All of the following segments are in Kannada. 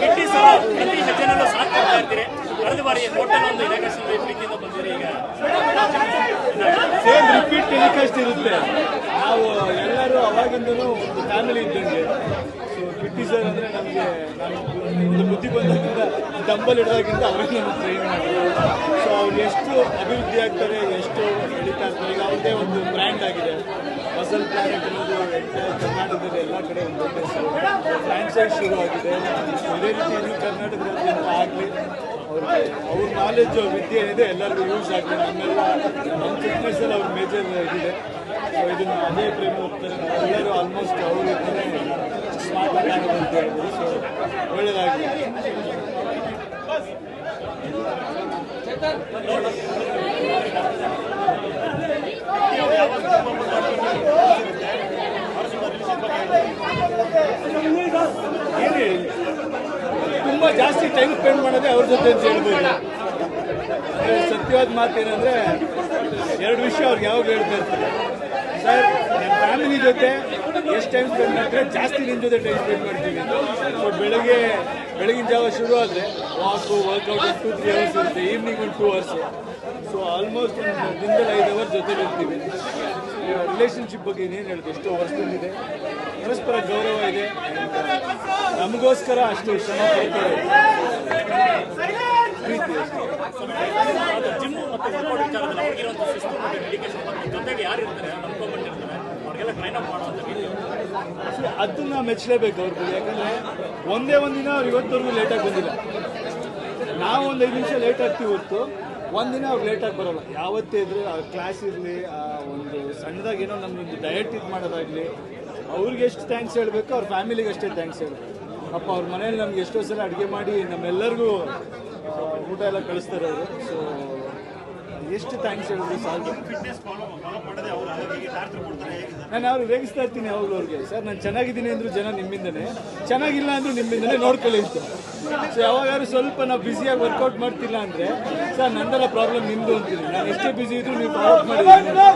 ಕಿಟ್ಟಿ ಸಹ ಪ್ರತಿ ಹೆಜ್ಜೆನಲ್ಲೂ ಸಾಥ್ ಕೊಡ್ತಾ ಇರ್ತೀರಿ ಕಳೆದ ಬಾರಿ ಹೋಟೆಲ್ ಒಂದು ಇನಾಗ್ರೇಷನ್ ಪ್ರೀತಿಯಿಂದ ಬಂದಿರಿ ಈಗ ಸೇಮ್ ರಿಪೀಟ್ ಟೆಲಿಕಾಸ್ಟ್ ಇರುತ್ತೆ. ನಾವು ಎಲ್ಲರೂ ಅವಾಗಿಂದನೂ ಒಂದು ಫ್ಯಾಮಿಲಿ ಇದ್ದಂಗೆ. ಸೊ ಅಂದ್ರೆ ನಮಗೆ ಒಂದು ಬುದ್ಧಿ ಬಂದಾಗಿಂದ ಡಂಬಲ್ ಹಿಡಿದಾಗಿಂದ ಅವ್ರಿಗೆ ನಮಗೆ ಟ್ರೈನ್ ಮಾಡಿದ್ರು ಸೊ ಅವ್ರು ಎಷ್ಟು ಅಭಿವೃದ್ಧಿ ಆಗ್ತಾರೆ, ಎಷ್ಟು ನಡೀತಾ ಇರ್ತಾರೆ, ಈಗ ಅವ್ರದ್ದೇ ಒಂದು ಬ್ರ್ಯಾಂಡ್ ಆಗಿದೆ. ಮಸಲ್ ಪ್ಲಾನೆಟ್ ಅನ್ನೋದು ಕರ್ನಾಟಕದಲ್ಲಿ ಎಲ್ಲ ಕಡೆ ಒಂದು ಫ್ರಾಂಚೈಸ್ ಶುರು ಆಗಿದೆ. ಇದೇ ರೀತಿ ಇನ್ನು ಕರ್ನಾಟಕದಾದ್ಯಂತ ಆಗಲಿ, ಅವ್ರಿಗೆ ಅವ್ರ ನಾಲೆಜ್ ವಿದ್ಯೆ ಏನಿದೆ ಎಲ್ಲರಿಗೂ ಯೂಸ್ ಆಗಲಿ. ನಮ್ಮೆಲ್ಲ ನಮ್ಮ ಫಿಟ್ನೆಸ್ಸಲ್ಲಿ ಅವ್ರ ಮೇಜರ್ ಇದೆ ಸೊ ಇದನ್ನು ಅದೇ ಪ್ರೇಮ ಹೋಗ್ತಾರೆ ಎಲ್ಲರೂ ಆಲ್ಮೋಸ್ಟ್ ಅವರು ಸ್ಮಾರ್ಟ್ ಆಗಿ ಅಂತ ಹೇಳ್ಬೋದು ಸೊ ಒಳ್ಳೆಯದಾಗಲಿ ಹೇಳಿ ತುಂಬ ಜಾಸ್ತಿ ಟೈಮ್ ಸ್ಪೆಂಡ್ ಮಾಡೋದೇ ಅವ್ರ ಜೊತೆ ಅಂತ ಹೇಳ್ಬೋದು. ಸತ್ಯವಾದ ಮಾತೇನಂದ್ರೆ ಎರಡು ವಿಷಯ ಅವ್ರಿಗೆ ಯಾವಾಗ ಹೇಳ್ತಾ ಇರ್ತಾರೆ. ಸರ್ ಫ್ಯಾಮಿಲಿ ಜೊತೆ ಎಷ್ಟು ಟೈಮ್ ಸ್ಪೆಂಡ್ ಮಾಡ್ತಾರೆ? ಜಾಸ್ತಿ ನಿಮ್ಮ ಜೊತೆ ಟೈಮ್ ಸ್ಪೆಂಡ್ ಮಾಡ್ತೀವಿ. ಬೆಳಗ್ಗೆ, ಬೆಳಗಿನ ಜಾವ ಶುರು ಆದರೆ ವಾಕು ವರ್ಕೌಟ್ ಒಂದು ಟೂ ತ್ರೀ ಅವರ್ಸ್ ಇರುತ್ತೆ. ಈವ್ನಿಂಗ್ ಒಂದು ಟೂ ಅವರ್ಸ್ ಸೊ ಆಲ್ಮೋಸ್ಟ್ ಒಂದು ದಿನದಲ್ಲಿ ಐದು ಅವರ್ ಜೊತೆಲಿ ಇರ್ತೀವಿ. ರಿಲೇಷನ್ಶಿಪ್ ಬಗ್ಗೆ ಇನ್ನೇನು ಹೇಳಿದೆ ಎಷ್ಟೋ ವರ್ಷದಲ್ಲಿದೆ ಪರಸ್ಪರ ಗೌರವ ಇದೆ. ನಮಗೋಸ್ಕರ ಅಷ್ಟು ಶ್ರಮ ಪಡ್ತಾರೆ. ಪ್ರೀತಿ ಅಷ್ಟೇ. ಅದನ್ನ ಮೆಚ್ಚಲೇಬೇಕು ಅವ್ರಿಗೆ ಯಾಕಂದ್ರೆ ಒಂದೇ ಒಂದಿನ ಅವ್ರು ಇವತ್ತವರೆಗೂ ಲೇಟಾಗಿ ಬಂದಿಲ್ಲ. ನಾವು ಒಂದು ಐದು ನಿಮಿಷ ಲೇಟ್ ಆಗ್ತೀವಿ ಹೊತ್ತು ಒಂದಿನ ಅವ್ರು ಲೇಟಾಗಿ ಬರೋಲ್ಲ. ಯಾವತ್ತೇ ಇದ್ರೆ ಆ ಕ್ಲಾಸ್ ಇರಲಿ, ಆ ಒಂದು ಸಣ್ಣದಾಗಿ ಏನೋ ನಮ್ದೊಂದು ಡಯಟ್ ಇದು ಮಾಡೋದಾಗಲಿ, ಅವ್ರಿಗೆ ಎಷ್ಟು ಥ್ಯಾಂಕ್ಸ್ ಹೇಳಬೇಕು, ಅವ್ರ ಫ್ಯಾಮಿಲಿಗೆ ಅಷ್ಟೇ ಥ್ಯಾಂಕ್ಸ್ ಹೇಳಬೇಕು. ಅಪ್ಪ ಅವ್ರ ಮನೇಲಿ ನಮ್ಗೆ ಎಷ್ಟೋ ಸಲ ಅಡುಗೆ ಮಾಡಿ ನಮ್ಮೆಲ್ಲರಿಗೂ ಊಟ ಎಲ್ಲ ಕಳಿಸ್ತಾರೆ ಅವರು. ಸೊ ಎಷ್ಟು ಥ್ಯಾಂಕ್ಸ್ ಹೇಳಿದ್ರು ಸರ್ ನಾನು ಅವ್ರು ರೇಗಿಸ್ತಾ ಇರ್ತೀನಿ ಅವ್ರು ಅವ್ರಿಗೆ ಸರ್ ನಾನು ಚೆನ್ನಾಗಿದ್ದೀನಿ ಅಂದ್ರು ಜನ ನಿಮ್ಮಿಂದನೇ. ಚೆನ್ನಾಗಿಲ್ಲ ಅಂದ್ರು ನಿಮ್ಮಿಂದನೇ ನೋಡ್ಕೊಳ್ಳಿ ಅಂತ. ಸೊ ಯಾವಾಗಾದ್ರು ಸ್ವಲ್ಪ ನಾವು ಬ್ಯುಸಿಯಾಗಿ ವರ್ಕೌಟ್ ಮಾಡ್ತಿಲ್ಲ ಅಂದ್ರೆ ಸರ್ ನಂದೆಲ್ಲ ಪ್ರಾಬ್ಲಮ್ ನಿಮ್ದು ಅಂತೀನಿ. ನಾನು ಎಷ್ಟೇ ಬ್ಯುಸಿ ಇದ್ರು ನೀವು ಪ್ರಾಬ್ಲಮ್ ಮಾಡಿದ್ದೀನಿ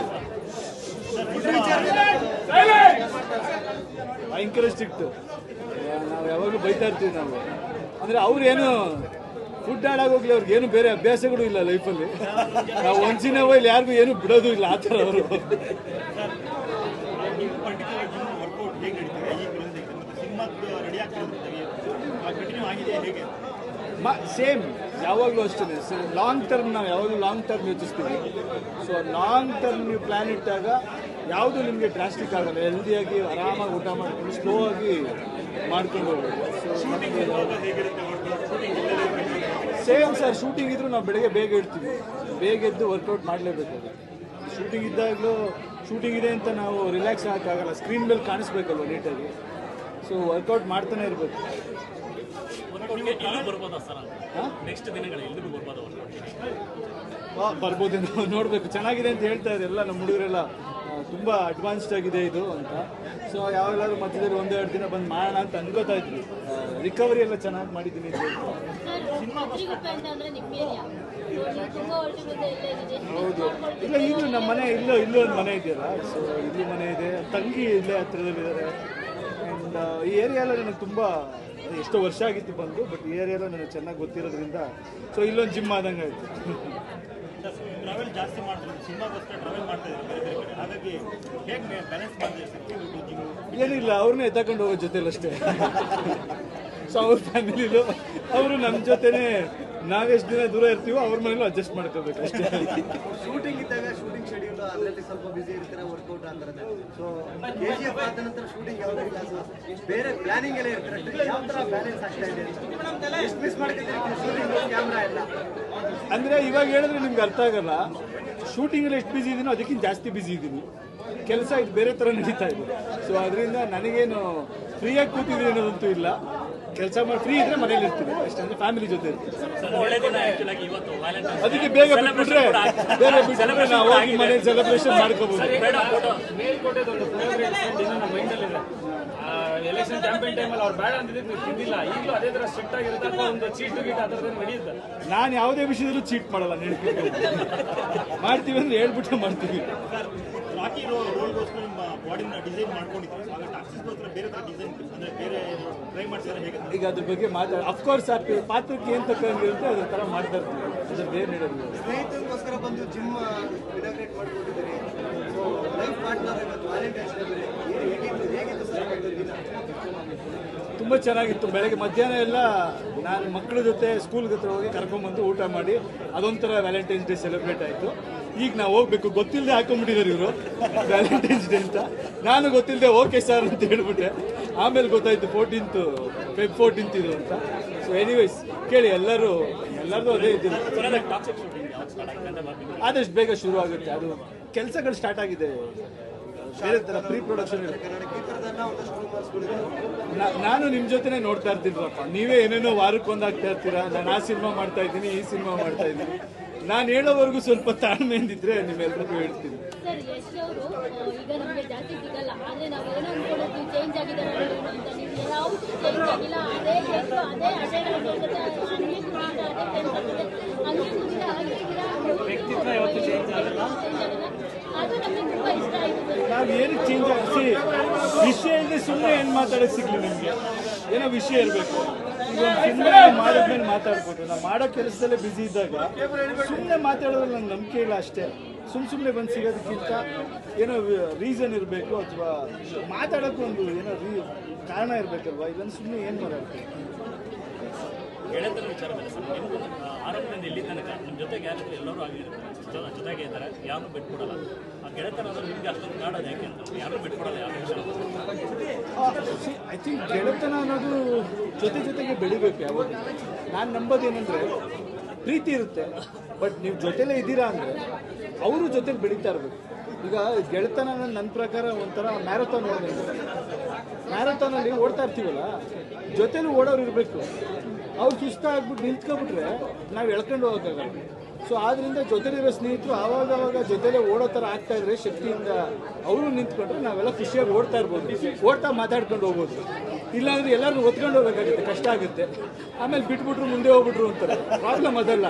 ಭಯಂಕರ ಸ್ಟ್ರಿಕ್ಟ್ ನಾವು ಯಾವಾಗಲೂ ಬೈತಾ ಇರ್ತೀವಿ ನಾವು. ಅಂದ್ರೆ ಅವ್ರೇನು ಫುಡ್ ಆಡಾಗೋಗ್ಲಿ ಅವ್ರಿಗೆ ಏನು ಬೇರೆ ಅಭ್ಯಾಸಗಳು ಇಲ್ಲ ಲೈಫಲ್ಲಿ ನಾವು ಒಂದ್ಸಿನ ಇಲ್ಲಿ ಯಾರಿಗೂ ಏನು ಬಿಡೋದು ಇಲ್ಲ ಆ ಥರ ಅವರು. ಸೇಮ್ ಯಾವಾಗಲೂ ಅಷ್ಟೇ. ಲಾಂಗ್ ಟರ್ಮ್ ನಾವು ಯಾವಾಗಲೂ ಲಾಂಗ್ ಟರ್ಮ್ ಯೋಚಿಸ್ತೀವಿ. ಸೊ ಲಾಂಗ್ ಟರ್ಮ್ ನೀವು ಪ್ಲ್ಯಾನ್ ಇಟ್ಟಾಗ ಯಾವುದು ನಿಮಗೆ ಡ್ರಾಸ್ಟಿಕ್ ಆಗಲ್ಲ. ಹೆಲ್ದಿಯಾಗಿ ಆರಾಮಾಗಿ ಊಟ ಮಾಡ್ಕೊಂಡು ಸ್ಲೋ ಆಗಿ ಮಾಡ್ಕೊಂಡು ಹೋಗ್ಬೋದು. ಸೊ ಸೇಮ್ ಸರ್ ಶೂಟಿಂಗ್ ಇದ್ರೂ ನಾವು ಬೆಳಗ್ಗೆ ಬೇಗ ಇಡ್ತೀವಿ. ಬೇಗ ಎದ್ದು ವರ್ಕೌಟ್ ಮಾಡಲೇಬೇಕು ಶೂಟಿಂಗ್ ಇದ್ದಾಗಲೂ ಶೂಟಿಂಗ್ ಇದೆ ಅಂತ ನಾವು ರಿಲ್ಯಾಕ್ಸ್ ಆಗೋಕ್ಕಾಗಲ್ಲ. ಸ್ಕ್ರೀನ್ ಮೇಲೆ ಕಾಣಿಸ್ಬೇಕಲ್ವ ನೀಟಾಗಿ ಸೊ ವರ್ಕೌಟ್ ಮಾಡ್ತಾನೆ ಇರಬೇಕು. ಬರ್ಬೋದೇನೋ ನೋಡಬೇಕು. ಚೆನ್ನಾಗಿದೆ ಅಂತ ಹೇಳ್ತಾ ಇದೆ ಎಲ್ಲ ನಮ್ಮ ಹುಡುಗರೆಲ್ಲ. ತುಂಬಾ ಅಡ್ವಾನ್ಸ್ಡ್ ಆಗಿದೆ ಇದು ಅಂತ. ಸೊ ಯಾವಾಗಲಾದ್ರೂ ಮಧ್ಯದಲ್ಲಿ ಒಂದೆರಡು ದಿನ ಬಂದು ಮಾಡೋಣ ಅಂತ ಅನ್ಕೋತಾ ಇದ್ವಿ. ರಿಕವರಿ ಎಲ್ಲ ಚೆನ್ನಾಗಿ ಮಾಡಿದ್ದೀನಿ ಹೌದು. ಇಲ್ಲ ಇದು ನಮ್ಮ ಮನೆ ಇಲ್ಲೋ ಇಲ್ಲೋ ಒಂದು ಮನೆ ಇದೆಯಲ್ಲ ಸೊ ಇಲ್ಲಿ ಮನೆ ಇದೆ. ತಂಗಿ ಇಲ್ಲೇ ಹತ್ರದಲ್ಲಿದ್ದಾರೆ. ಆ್ಯಂಡ್ ಈ ಏರಿಯಾ ಎಲ್ಲ ನನಗೆ ತುಂಬ ಎಷ್ಟೋ ವರ್ಷ ಆಗಿತ್ತು ಬಂದು ಬಟ್ ಈ ಏರಿಯಾ ಎಲ್ಲ ನನಗೆ ಚೆನ್ನಾಗಿ ಗೊತ್ತಿರೋದ್ರಿಂದ ಸೊ ಇಲ್ಲೊಂದು ಜಿಮ್ ಆದಂಗೆ ಆಯಿತು ಜಾಸ್ತಿ ಮಾಡ್ತಾರೆ ಸಿನಿಮಾಗೋಸ್ಕರ ಟ್ರಾವೆಲ್ ಮಾಡ್ತಾ ಇದ್ದಾರೆ ಬೇರೆ ಬೇರೆ ಕಡೆ. ಹಾಗಾಗಿ ಹೇಗೆ ಬ್ಯಾಲೆನ್ಸ್ ಜಿಮ್ ಏನಿಲ್ಲ ಅವ್ರನ್ನೇ ಎತ್ತಕೊಂಡು ಹೋಗೋ ಜೊತೆಲಿ ಅಷ್ಟೇ ಸೊ ಅವ್ರ ಫ್ಯಾಮಿಲಿಲು ಅವರು ನಮ್ಮ ಜೊತೆನೆ ನಾವೆಷ್ಟು ದಿನ ದೂರ ಇರ್ತೀವೋ ಅವ್ರ ಮನೇಲೂ ಅಡ್ಜಸ್ಟ್ ಮಾಡ್ಕೋಬೇಕು ಅಷ್ಟೇ. ಶೂಟಿಂಗ್ ಇದ್ದಾಗ ಶೂಟಿಂಗ್ ಶೆಡ್ಯೂಲ್ ಅದರಲ್ಲಿ ಸ್ವಲ್ಪ ಬಿಸಿ ಇರ್ತಾರೆ ವರ್ಕೌಟ್ ಆ ಥರದ್ದು ಸೊ ಕೆ ಜಿ ಎಫ್ ಆದ ನಂತರ ಶೂಟಿಂಗ್ ಯಾವುದೇ ಇಲ್ಲ ಬೇರೆ ಪ್ಲಾನಿಂಗ್ ಎಲ್ಲ ಇರ್ತಾರೆ ಯಾವ ಥರ ಬ್ಯಾಲೆನ್ಸ್ ಆಗ್ತಾ ಇದೆ ಎಷ್ಟು ಮಿಸ್ ಮಾಡ್ಕೊತೀರಿ ಶೂಟಿಂಗ್ ಕ್ಯಾಮ್ರಾ ಎಲ್ಲ? ಅಂದರೆ ಇವಾಗ ಹೇಳಿದ್ರೆ ನಿಮ್ಗೆ ಅರ್ಥ ಆಗಲ್ಲ. ಶೂಟಿಂಗಲ್ಲಿ ಎಷ್ಟು ಬಿಸಿ ಇದೀನೋ ಅದಕ್ಕಿಂತ ಜಾಸ್ತಿ ಬಿಸಿ ಇದ್ದೀನಿ ಕೆಲಸ ಇದು ಬೇರೆ ಥರ ನಡೀತಾ ಇದೆ. ಸೊ ಅದರಿಂದ ನನಗೇನು ಫ್ರೀಯಾಗಿ ಕೂತಿದ್ದೀನಿ ಅನ್ನೋದಂತೂ ಇಲ್ಲ. ಕೆಲಸ ಮಾಡಿ ಫ್ರೀ ಇದ್ರೆ ಮನೇಲಿ ಇರ್ತೀವಿ. ಅಷ್ಟೇ ಅಂದ್ರೆ ಫ್ಯಾಮಿಲಿ ಜೊತೆ ಇರ್ತೀನಿ ಒಳ್ಳೆ ದಿನ ಆಕ್ಚುಲ್ ಆಗಿ ಇವತ್ತು ವ್ಯಾಲೆಂಟೈನ್ಸ್ ಅದಕ್ಕೆ ಬೇಗ ಬಿಟ್ಬಿಟ್ರೆ ಬೇಗ ಬಿಟ್ಬಿಟ್ರೆ ನಾವು ಹೋಗಿ ಮನೆ ಸೆಲೆಬ್ರೇಷನ್ ಮಾಡ್ಕೋಬಹುದು ಬೇಡ ಫೋಟೋ ಮೇಲ್ಕೋಟೆದೊಂದು ಫೇವ್ರೇಟ್ ಫುಡ್ ಇನ್ನೂ ನಮ್ಮ ಮೈಂಡಲ್ಲಿದೆ ಎಲೆಕ್ಷನ್ ಕ್ಯಾಂಪೇನ್ ಟೈಮಲ್ಲಿ ಅವ್ರು ಬೇಡ ಅಂದಿದ್ದಕ್ಕೆ ನೀವು ತಿಂದಿಲ್ಲ. ಈಗಲೂ ಅದೇ ಥರ ಸ್ಟ್ರಿಕ್ಟ್ ಆಗಿರುತ್ತೆ ಅಥವಾ ಒಂದು ಚೀಟು ಗೀಟ್ ಆ ಥರದ್ದು ನಡೆಯುತ್ತೆ. ನಾನು ಯಾವುದೇ ವಿಷಯದಲ್ಲೂ ಚೀಟ್ ಮಾಡಲ್ಲ ನೆನಪಿಟ್ಟು ಮಾಡ್ತೀವಿ ಅಂದ್ರೆ ಹೇಳ್ಬಿಟ್ಟು ಮಾಡ್ತೀವಿ. ಬಾಕಿ ಇರೋ ರೋಲ್ಗೋಸ್ಕರ ನಿಮ್ಮ ಬಾಡಿನ ಡಿಸೈನ್ ಮಾಡ್ಕೊಂಡಿದ್ದೀವಿ ಬೇರೆ ಥರ ಡಿಸೈನ್ ಅಂದರೆ ಬೇರೆ ಈಗ ಅದ್ರ ಬಗ್ಗೆ ಮಾತಾಡ ಅಫ್ಕೋರ್ಸ್ ಆ ಪಾತ್ರಕ್ಕೆ ಏನು ತಕ್ಕಂಗಿರುತ್ತೆ ಅದ್ರ ಥರ ಮಾಡ್ತಾ ಇರ್ತೀವಿ. ಅದ್ರ ಬೇರೆ ಸ್ನೇಹಿತರಿಗೋಸ್ಕರ ಬಂದು ಜಿಮ್ ಇನಾಗ್ರೇಟ್ ಮಾಡ್ಕೊಂಡಿದ್ದೀರಿ ಲೈಫ್ ಪಾರ್ಟ್ನರ್ ವ್ಯಾಲೆಂಟೈನ್ಸ್ ಹೇಗಿತ್ತು ಸರ್ ತುಂಬ ಚೆನ್ನಾಗಿತ್ತು. ಬೆಳಗ್ಗೆ ಮಧ್ಯಾಹ್ನ ಎಲ್ಲ ನಾನು ಮಕ್ಕಳ ಜೊತೆ ಸ್ಕೂಲ್ ಹತ್ರ ಹೋಗಿ ಕರ್ಕೊಂಬಂದು ಊಟ ಮಾಡಿ ಅದೊಂಥರ ವ್ಯಾಲೆಂಟೈನ್ಸ್ ಡೇ ಸೆಲೆಬ್ರೇಟ್ ಆಯಿತು. ಈಗ ನಾವು ಹೋಗ್ಬೇಕು. ಗೊತ್ತಿಲ್ಲದೆ ಹಾಕೊಂಡ್ಬಿಟ್ಟಿದ್ದಾರೆ ಇವರು. ವ್ಯಾಲೆಂಟೈನ್ಸ್ ಡೇ ಅಂತ. ನಾನು ಗೊತ್ತಿಲ್ಲದೆ ಓಕೆ ಸರ್ ಅಂತ ಹೇಳ್ಬಿಟ್ಟೆ. ಆಮೇಲೆ ಗೊತ್ತಾಯ್ತು ಫೋರ್ಟೀನ್ತ್ ಫೆಬ್ ಫೋರ್ಟೀನ್ತ್ ಇದು ಅಂತ. ಸೊ ಎನಿವೈಸ್ ಕೇಳಿ ಎಲ್ಲರೂ ಎಲ್ಲರದು ಅದೇ ಇದ್ದಿಲ್ಲ ಆದಷ್ಟು ಬೇಗ ಶುರು ಆಗುತ್ತೆ ಅದು. ಕೆಲಸಗಳು ಸ್ಟಾರ್ಟ್ ಆಗಿದೆ. ಬೇರೆ ಥರ ಪ್ರೀ ಪ್ರೊಡಕ್ಷನ್ ನಾನು ನಿಮ್ಮ ಜೊತೆನೆ ನೋಡ್ತಾ ಇರ್ತೀನಪ್ಪ ನೀವೇ ಏನೇನೋ ವಾರಕ್ಕೊಂದು ಆಗ್ತಾ ಇರ್ತೀರಾ? ನಾನು ಆ ಸಿನಿಮಾ ಮಾಡ್ತಾ ಇದ್ದೀನಿ ಈ ಸಿನಿಮಾ ಮಾಡ್ತಾ ಇದ್ದೀನಿ. ನಾನು ಹೇಳೋವರೆಗೂ ಸ್ವಲ್ಪ ತಾಳ್ಮೆಯಿಂದಿದ್ರೆ ನಿಮ್ಮೆಲ್ರಿಗೂ ಹೇಳ್ತೀನಿ. ನಾವೇನು ಯಶ್ ಈಗ ನಮಗೆ ಜಾಸ್ತಿ ಸಿಗಲ್ಲ ಆದ್ರೆ ನಾವು ಏನೋ ಅನ್ಕೊಂಡಿದ್ವಿ ಚೇಂಜ್ ಆಗಿ ಅಂತ ನೀವು ಯಾವುದು ಚೇಂಜ್ ಆಗಿಲ್ಲ ಅದೇ ಕೇಸು ಅದೇ ಅಟೆಂಡ್ ಆಗುತ್ತೆ ಹಂಗೆ ಕುಡಿತ ಅದೇ ಟೆನ್ಸ್ ಆಗುತ್ತೆ ಹಂಗೆ ಕುಡಿತ ಆಗಿದ್ದೀರಾ ವ್ಯಕ್ತಿತ್ವ ಯಾವತ್ತು ಚೇಂಜ್ ಆಗಲ್ಲ. ಅದು ನಮಗೆ ತುಂಬಾ ಇಷ್ಟ ಆಯಿತು ನಾವು ಏನಕ್ಕೆ ಚೇಂಜ್ ಆಗಿಸಿ ವಿಷಯ ಇಲ್ಲದೆ ಸುಮ್ಮನೆ ಏನು ಮಾತಾಡೋಕೆ ಸಿಗ್ಲಿ ನಿಮಗೆ. ಏನೋ ವಿಷಯ ಇರಬೇಕು. ಮಾಡಿದ್ಮೇಲೆ ಮಾತಾಡ್ಬೋದು ನಾವು ಮಾಡೋ ಕೆಲಸದಲ್ಲೇ ಬ್ಯುಸಿ ಇದ್ದಾಗ ಸುಮ್ಮನೆ ಮಾತಾಡೋದ್ರಲ್ಲಿ ನಂಗೆ ನಂಬಿಕೆ ಇಲ್ಲ ಅಷ್ಟೇ. ಸುಮ್ ಸುಮ್ಮನೆ ಬಂದು ಸಿಗೋದಕ್ಕಿಂತ ಏನೋ ರೀಸನ್ ಇರಬೇಕು ಅಥವಾ ಮಾತಾಡೋಕ್ಕೊಂದು ಏನೋ ರೀ ಕಾರಣ ಇರಬೇಕಲ್ವಾ? ಇದನ್ನು ಸುಮ್ಮನೆ ಏನು ಮಾಡೋದು? ಗೆಳೆತನ ವಿಚಾರದಲ್ಲಿ ಸರ್ ನಿಮ್ಗೂ ಆರಂಭದಿಂದ ಇಲ್ಲಿ ತನಕ ನಿಮ್ಮ ಜೊತೆಗೆ ಯಾರಾದರೂ ಎಲ್ಲರೂ ಆಗಿರ್ತಾರೆ ಜೊತೆಗೆ ಇದ್ದಾರೆ, ಯಾರು ಬಿಟ್ಕೊಡಲ್ಲ. ಆ ಗೆಳೆತನ ಅಂದ್ರೆ ನಿಮಗೆ ಅಷ್ಟೊಂದು ಕಾಡೋದು ಯಾಕೆ ಅಂತ? ಯಾರನ್ನೂ ಬಿಟ್ಕೊಡಲ್ಲ, ಯಾರು ಐ ಥಿಂಕ್ ಗೆಳೆತನ ಅನ್ನೋದು ಜೊತೆ ಜೊತೆಗೆ ಬೆಳಿಬೇಕು ಯಾವಾಗ ನಾನು ನಂಬೋದೇನಂದ್ರೆ ಪ್ರೀತಿ ಇರುತ್ತೆ, ಬಟ್ ನೀವು ಜೊತೆಲೇ ಇದ್ದೀರಾ ಅಂದರೆ ಅವರು ಜೊತೆಗೆ ಬೆಳೀತಾ ಇರಬೇಕು. ಈಗ ಗೆಳೆತನ ನನ್ನ ಪ್ರಕಾರ ಒಂಥರ ಮ್ಯಾರಥಾನ್ ಓಡೋದು ಮ್ಯಾರಥಾನಲ್ಲಿ ಓಡ್ತಾ ಇರ್ತೀವಲ್ಲ, ಜೊತೆಲಿ ಓಡೋರು ಇರಬೇಕು. ಅವ್ರು ಸುಸ್ತ ಆಗ್ಬಿಟ್ಟು ನಿಂತ್ಕೊಂಡ್ಬಿಟ್ರೆ ನಾವು ಎಳ್ಕೊಂಡು ಹೋಗೋಕ್ಕಾಗಲ್ಲ. ಸೊ ಆದ್ರಿಂದ ಜೊತೆಲಿರೋ ಸ್ನೇಹಿತರು ಆವಾಗ ಆವಾಗ ಜೊತೆಲೆ ಓಡೋ ಥರ ಆಗ್ತಾ ಇದ್ರೆ ಶಕ್ತಿಯಿಂದ ಅವರು ನಿಂತ್ಕೊಂಡ್ರೆ ನಾವೆಲ್ಲ ಖುಷಿಯಾಗಿ ಓಡ್ತಾ ಇರ್ಬೋದು. ಓಡ್ತಾ ಮಾತಾಡ್ಕೊಂಡು ಹೋಗ್ಬೋದು. ಇಲ್ಲಾಂದ್ರೆ ಎಲ್ಲರೂ ಒತ್ಕೊಂಡು ಹೋಗ್ಬೇಕಾಗುತ್ತೆ. ಕಷ್ಟ ಆಗುತ್ತೆ. ಆಮೇಲೆ ಬಿಟ್ಬಿಟ್ರು ಮುಂದೆ ಹೋಗ್ಬಿಟ್ರು ಅಂತಾರೆ ಪ್ರಾಬ್ಲಮ್ ಅದಲ್ಲ.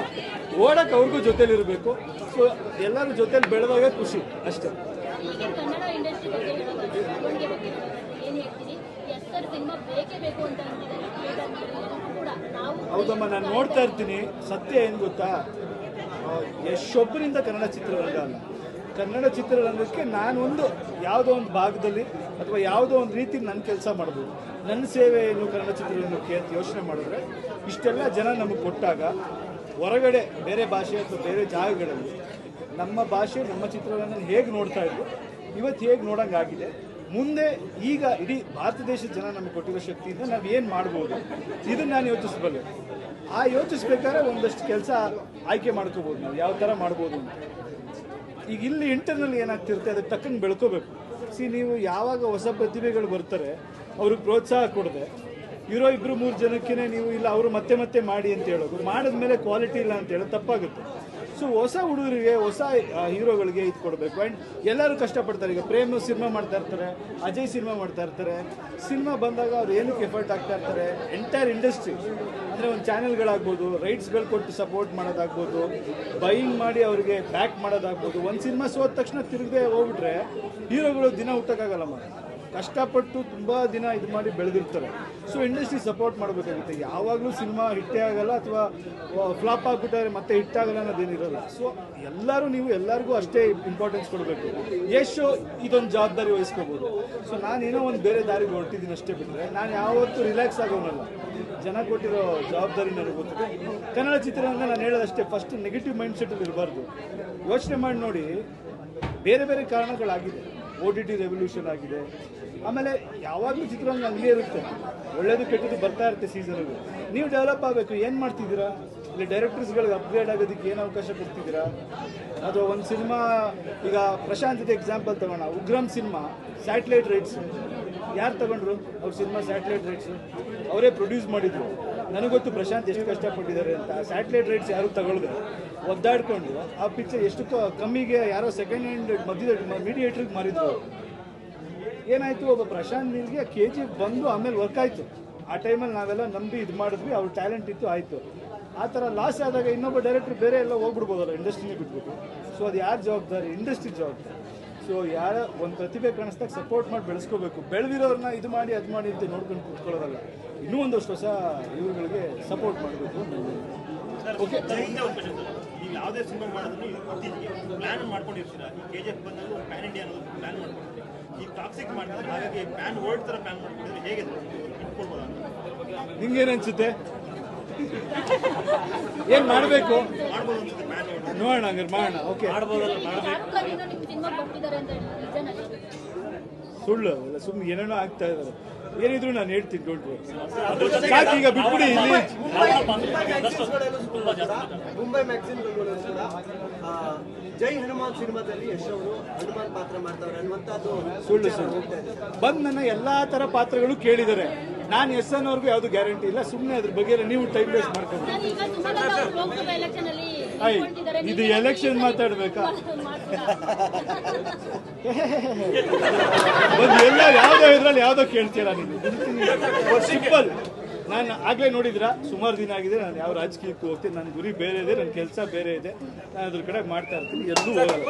ಓಡಕ್ಕೆ ಅವ್ರಿಗೂ ಜೊತೆಲಿರಬೇಕು ಸೊ ಎಲ್ಲರೂ ಜೊತೆಲಿ ಬೆಳೆದಾಗ ಖುಷಿ ಅಷ್ಟೇ. ಸಿನಿಮಾ ಬೇಕೇ ಬೇಕು ಅಂತ ಅಂತಿದ್ದಾರೆ ಥಿಯೇಟರ್ ಎಲ್ಲರೂ ಕೂಡ ನಾವು ಹೌದಮ್ಮ, ನಾನು ನೋಡ್ತಾ ಇರ್ತೀನಿ. ಸತ್ಯ ಏನು ಗೊತ್ತಾ? ಎಷ್ಟೊಬ್ಬರಿಂದ ಕನ್ನಡ ಚಿತ್ರರಂಗ ಅಲ್ಲ. ಕನ್ನಡ ಚಿತ್ರರಂಗಕ್ಕೆ ನಾನೊಂದು ಯಾವುದೋ ಒಂದು ಭಾಗದಲ್ಲಿ ಅಥವಾ ಯಾವುದೋ ಒಂದು ರೀತಿ ನನ್ನ ಕೆಲಸ ಮಾಡ್ಬೋದು. ನನ್ನ ಸೇವೆ ಏನು ಕನ್ನಡ ಚಿತ್ರರಂಗಕ್ಕೆ ಅಂತ ಯೋಚನೆ ಮಾಡಿದ್ರೆ, ಇಷ್ಟೆಲ್ಲ ಜನ ನಮಗೆ ಕೊಟ್ಟಾಗ ಹೊರಗಡೆ ಬೇರೆ ಭಾಷೆ ಅಥವಾ ಬೇರೆ ಜಾಗಗಳಲ್ಲಿ ನಮ್ಮ ಭಾಷೆ, ನಮ್ಮ ಚಿತ್ರರಂಗನ ಹೇಗೆ ನೋಡ್ತಾ ಇದ್ರು ಇವತ್ತು ಹೇಗೆ ನೋಡೋಂಗಾಗಿದೆ ಮುಂದೆ ಈಗ ಇಡೀ ಭಾರತ ದೇಶದ ಜನ ನಮಗೆ ಕೊಟ್ಟಿರೋ ಶಕ್ತಿಯಿಂದ ನಾವು ಏನು ಮಾಡ್ಬೋದು? ಇದನ್ನು ನಾನು ಯೋಚಿಸಬಲ್ಲೆ. ಆ ಯೋಚಿಸ್ಬೇಕಾದ್ರೆ ಒಂದಷ್ಟು ಕೆಲಸ ಆಯ್ಕೆ ಮಾಡ್ಕೋಬೋದು ನಾವು, ಯಾವ ಥರ ಮಾಡ್ಬೋದು ಅಂತ. ಈಗ ಇಲ್ಲಿ ಇಂಟರ್ನಲ್ ಏನಾಗ್ತಿರುತ್ತೆ, ಅದಕ್ಕೆ ತಕ್ಕಂಗೆ ಬೆಳ್ಕೋಬೇಕು. ಸಿ ನೀವು ಯಾವಾಗ ಹೊಸ ಪ್ರತಿಭೆಗಳು ಬರ್ತಾರೆ, ಅವ್ರಿಗೆ ಪ್ರೋತ್ಸಾಹ ಕೊಡದೆ, ಇರೋ ಇಬ್ಬರು ಮೂರು ಜನಕ್ಕೆ ನೀವು ಇಲ್ಲ, ಅವರು ಮತ್ತೆ ಮತ್ತೆ ಮಾಡಿ ಅಂತ ಹೇಳೋದು. ಮಾಡಿದ್ಮೇಲೆ ಕ್ವಾಲಿಟಿ ಇಲ್ಲ ಅಂತ ಹೇಳೋದು ತಪ್ಪಾಗುತ್ತೆ. ಸೊ ಹೊಸ ಹುಡುಗರಿಗೆ, ಹೊಸ ಹೀರೋಗಳಿಗೆ ಇದು ಕೊಡಬೇಕು. ಆ್ಯಂಡ್ ಎಲ್ಲರೂ ಕಷ್ಟಪಡ್ತಾರೆ. ಈಗ ಪ್ರೇಮ್ ಸಿನಿಮಾ ಮಾಡ್ತಾ ಇರ್ತಾರೆ, ಅಜಯ್ ಸಿನಿಮಾ ಮಾಡ್ತಾ ಇರ್ತಾರೆ. ಸಿನಿಮಾ ಬಂದಾಗ ಅವ್ರು ಏನಕ್ಕೆ ಎಫರ್ಟ್ ಆಗ್ತಾ ಇರ್ತಾರೆ? ಎಂಟೈರ್ ಇಂಡಸ್ಟ್ರಿ ಅಂದರೆ ಒಂದು ಚಾನೆಲ್ಗಳಾಗ್ಬೋದು ರೈಟ್ಸ್ಗಳು ಕೊಟ್ಟು ಸಪೋರ್ಟ್ ಮಾಡೋದಾಗ್ಬೋದು ಬೈಯಿಂಗ್ ಮಾಡಿ ಅವರಿಗೆ ಬ್ಯಾಕ್ ಮಾಡೋದಾಗ್ಬೋದು. ಒಂದು ಸಿನಿಮಾ ಸೋದ ತಕ್ಷಣ ತಿರುಗದೆ ಹೋಗ್ಬಿಟ್ರೆ, ಹೀರೋಗಳು ದಿನ ಹುಟ್ಟಕ್ಕಾಗಲ್ಲಮ್ಮ ಕಷ್ಟಪಟ್ಟು ತುಂಬ ದಿನ ಇದು ಮಾಡಿ ಬೆಳೆದಿರ್ತಾರೆ. ಸೊ ಇಂಡಸ್ಟ್ರಿ ಸಪೋರ್ಟ್ ಮಾಡಬೇಕಾಗುತ್ತೆ. ಯಾವಾಗಲೂ ಸಿನಿಮಾ ಹಿಟ್ಟೇ ಆಗಲ್ಲ ಅಥವಾ ಫ್ಲಾಪ್ ಆಗಿಬಿಟ್ಟಾರೆ ಮತ್ತೆ ಹಿಟ್ಟಾಗಲ್ಲ ಅನ್ನೋದೇನಿರಲ್ಲ ಸೊ ಎಲ್ಲರೂ ನೀವು ಎಲ್ಲರಿಗೂ ಅಷ್ಟೇ ಇಂಪಾರ್ಟೆನ್ಸ್ ಕೊಡಬೇಕು. ಎಷ್ಟು ಇದೊಂದು ಜವಾಬ್ದಾರಿ ವಹಿಸ್ಕೋಬೋದು. ಸೊ ನಾನೇನೋ ಒಂದು ಬೇರೆ ದಾರಿಗೆ ಹೊರಟಿದ್ದೀನಿ ಅಷ್ಟೇ ಬಿಟ್ಟರೆ ನಾನು ಯಾವತ್ತೂ ರಿಲ್ಯಾಕ್ಸ್ ಆಗೋನಲ್ಲ. ಜನ ಕೊಟ್ಟಿರೋ ಜವಾಬ್ದಾರಿ ನನಗೆ ಗೊತ್ತಿದೆ. ಕನ್ನಡ ಚಿತ್ರರಂಗ ನಾನು ಹೇಳೋದಷ್ಟೇ ಫಸ್ಟ್ ನೆಗೆಟಿವ್ ಮೈಂಡ್ ಸೆಟಲ್ಲಿ ಇರಬಾರ್ದು. ಯೋಚನೆ ಮಾಡಿ ನೋಡಿ, ಬೇರೆ ಬೇರೆ ಕಾರಣಗಳಾಗಿದೆ. ಓ ಟಿ ಟಿ ರೆವಲ್ಯೂಷನ್ ಆಗಿದೆ. ಆಮೇಲೆ ಯಾವಾಗಲೂ ಚಿತ್ರರಂಗ ಹಂಗೆ ಇರುತ್ತೆ. ಒಳ್ಳೇದು ಕೆಟ್ಟದ್ದು ಬರ್ತಾ ಇರುತ್ತೆ ಸೀಸನ್ಗೆ ನೀವು ಡೆವಲಪ್ ಆಗಬೇಕು, ಏನು ಮಾಡ್ತಿದ್ದೀರಾ? ಇಲ್ಲಿ ಡೈರೆಕ್ಟರ್ಸ್ಗಳಿಗೆ ಅಪ್ಗ್ರೇಡ್ ಆಗೋದಕ್ಕೆ ಏನು ಅವಕಾಶ ಕೊಡ್ತಿದ್ದೀರಾ? ಅಥವಾ ಒಂದು ಸಿನಿಮಾ ಈಗ ಪ್ರಶಾಂತ್ ಎಕ್ಸಾಂಪಲ್ ತಗೋಣ. ಉಗ್ರಂ ಸಿನಿಮಾ ಸ್ಯಾಟಲೈಟ್ ರೈಟ್ಸ್ ಯಾರು ತಗೊಂಡ್ರು ಅವ್ರ ಸಿನಿಮಾ ಸ್ಯಾಟಲೈಟ್ ರೈಟ್ಸ್ ಅವರೇ ಪ್ರೊಡ್ಯೂಸ್ ಮಾಡಿದ್ರು. ನನಗೊತ್ತು ಪ್ರಶಾಂತ್ ಎಷ್ಟು ಕಷ್ಟಪಟ್ಟಿದ್ದಾರೆ ಅಂತ. ಸ್ಯಾಟಲೈಟ್ ರೈಟ್ಸ್ ಯಾರು ತಗೊಳ್ದೆ? ಒದ್ದಾಡ್ಕೊಂಡು ಆ ಪಿಕ್ಚರ್ ಎಷ್ಟು ಕಮ್ಮಿಗೆ ಯಾರೋ ಸೆಕೆಂಡ್ ಹ್ಯಾಂಡ್ ಮಧ್ಯದ ಮೀಡಿಯೇಟ್ರಿಗೆ ಮಾರಿದ್ರು ಏನಾಯ್ತು ಒಬ್ಬ ಪ್ರಶಾಂತ್ ನೀಲ್ಗೆ ಕೆ ಜಿ ಬಂದು ಆಮೇಲೆ ವರ್ಕ್ ಆಯಿತು. ಆ ಟೈಮಲ್ಲಿ ನಾವೆಲ್ಲ ನಂಬಿ ಇದು ಮಾಡಿದ್ವಿ ಅವ್ರ ಟ್ಯಾಲೆಂಟ್ ಇತ್ತು ಆಯಿತು. ಆ ಥರ ಲಾಸ್ ಆದಾಗ ಇನ್ನೊಬ್ಬ ಡೈರೆಕ್ಟ್ರ್ ಬೇರೆ ಎಲ್ಲ ಹೋಗ್ಬಿಡ್ಬೋದಲ್ಲ ಇಂಡಸ್ಟ್ರಿನೇ ಬಿಟ್ಬಿಟ್ಟು. ಸೊ ಅದು ಯಾರ ಜವಾಬ್ದಾರಿ? ಇಂಡಸ್ಟ್ರಿ ಜವಾಬ್ದಾರಿ. ಸೊ ಯಾರ ಒಂದು ಪ್ರತಿಭೆ ಕಾಣಿಸ್ದಾಗ ಸಪೋರ್ಟ್ ಮಾಡಿ ಬೆಳೆಸ್ಕೋಬೇಕು. ಬೆಳೆದಿರೋರನ್ನ ಇದು ಮಾಡಿ ಅದು ಮಾಡಿ ಅಂತ ನೋಡ್ಕೊಂಡು ಕೂತ್ಕೊಳ್ಳೋದಲ್ಲ. ಇನ್ನೂ ಒಂದಷ್ಟು ಹೊಸ ಇವ್ರುಗಳಿಗೆ ಸಪೋರ್ಟ್ ಮಾಡಬೇಕು ಓಕೆ ಯಾವುದೇ ಸಿನಿಮಾ ಮಾಡಿದ್ರು ಪ್ಲ್ಯಾನ್ ಮಾಡ್ಕೊಂಡಿರ್ತೀರಾ? ಕೆ ಜಿ ಎಫ್ ಬಂದಾಗ ಪ್ಯಾನ್ ಇಂಡಿಯಾ ಅನ್ನೋದು ಪ್ಲಾನ್ ಮಾಡ್ಕೊಂಡಿರ್ತೀರಿ? ಈ ಟಾಕ್ಸಿಕ್ ಮಾಡಿದ್ರೆ ಹಾಗಾಗಿ ಪ್ಯಾನ್ ವರ್ಡ್ ತರ ಬ್ಯಾನ್ ಮಾಡಿದ್ರೆ ಹೇಗೆ ಅನ್ಸುತ್ತೆ? ಏನು ಮಾಡಬೇಕು? ಮಾಡ್ಬೋದು ಅನ್ಸುತ್ತೆ ಪ್ಯಾನ್ ನೋಡೋಣ ಹಂಗಾರೆ ಮಾಡೋಣ. ಓಕೆ ಸುಳ್ಳು ಅಲ್ಲ ಸುಮ್ಮನೆ ಏನೇನೋ ಆಗ್ತಾ ಇದ್ದಾರೆ ಏನಿದ್ರು ನಾನು ಹೇಳ್ತೀನಿ ಡೋಂಟ್ ವರಿ ಸಾಕು ಈಗ ಬಿಟ್ಬಿಡಿ ಇಲ್ಲಿ. ತುಂಬಾ ಜಾಸ್ತಿ ಮುಂಬೈ ಮ್ಯಾಗ್ಝಿನ್ಗಳು ಜೈ ಹನುಮಾನ್ ಸಿನಿಮಾದಲ್ಲಿ ಯಶ್ ಅವರು ಹನುಮಾನ್ ಪಾತ್ರ ಮಾಡ್ತಾವ್ರೆ ಅನ್ನುವಂಥದ್ದು ಸುಳ್ಳು ಸರ್ ಬಂದು ನನ್ನ ಎಲ್ಲಾ ತರ ಪಾತ್ರಗಳು ಕೇಳಿದ್ದಾರೆ. ನಾನು ಎಸ್ ಎನ್ ಅವ್ರಿಗೂ ಯಾವುದು ಗ್ಯಾರಂಟಿ ಇಲ್ಲ. ಸುಮ್ಮನೆ ಅದ್ರ ಬಗ್ಗೆ ನೀವು ಟೈಮ್ ವೇಸ್ಟ್ ಮಾಡ್ಕೊಂಡು ಇದು ಎಲೆಕ್ಷನ್ ಮಾತಾಡ್ಬೇಕಾ? ಬಂದು ಎಲ್ಲ ಯಾವ್ದೋ ಇದ್ರಲ್ಲಿ ಯಾವ್ದೋ ಕೇಳ್ತೀರಾ ನೀವು? ಸಿಂಪಲ್. ನಾನು ಆಗ್ಲೇ ನೋಡಿದ್ರ? ಸುಮಾರು ದಿನ ಆಗಿದೆ, ನಾನು ಯಾವ ರಾಜಕೀಯಕ್ಕೂ ಹೋಗ್ತೀನಿ ನನ್ನ ಗುರಿ ಬೇರೆ ಇದೆ ನನ್ನ ಕೆಲಸ ಬೇರೆ ಇದೆ, ನಾನು ಅದ್ರ ಕಡೆ ಮಾಡ್ತಾ ಇರ್ತೀನಿ, ಎಲ್ಲೂ ಹೋಗಲ್ಲ.